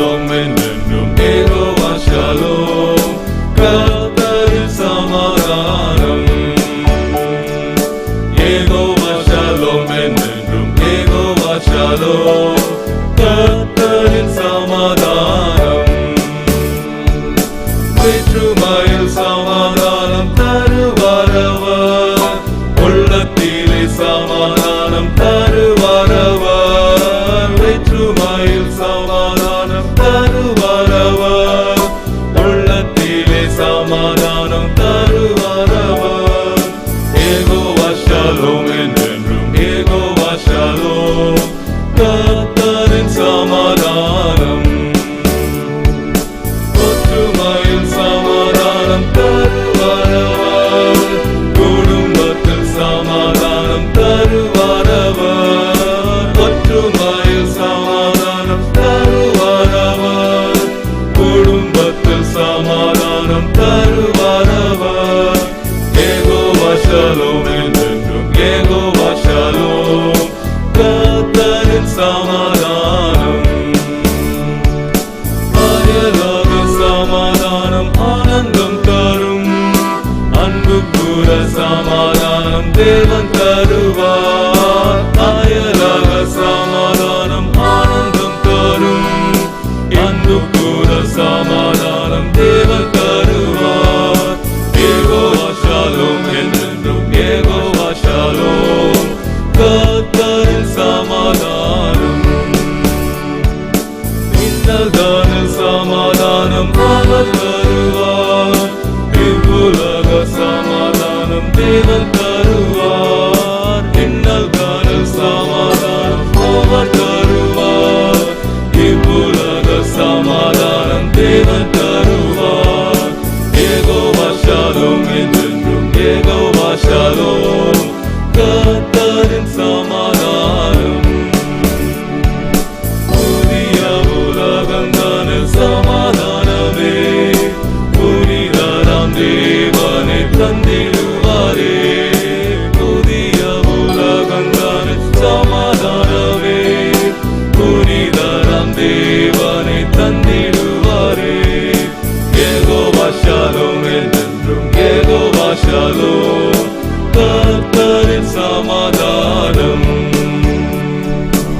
Shalom എന്നെന്നും ഏകോവ shalom കർത്തരിൽ സമാധാനം ഏകോവ shalom എന്നെന്നും ഏകോവ ശലോം சமாதானம் தருவாரவர் ஏகோவா ஷலோம் என்று சமாதானம் தேவன் தருவார். தருவார் ஏகோவா ஷாலோம் என்றென்றும் ஏகோவா ஷாலோம் கத்தரின் சமாதானம் புதிய உலகந்தான சமாதானமே புனிதராம் தேவனை தந்திடுவாரே புதிய உலகந்தான சமாதானமே புனிதராம் தேவ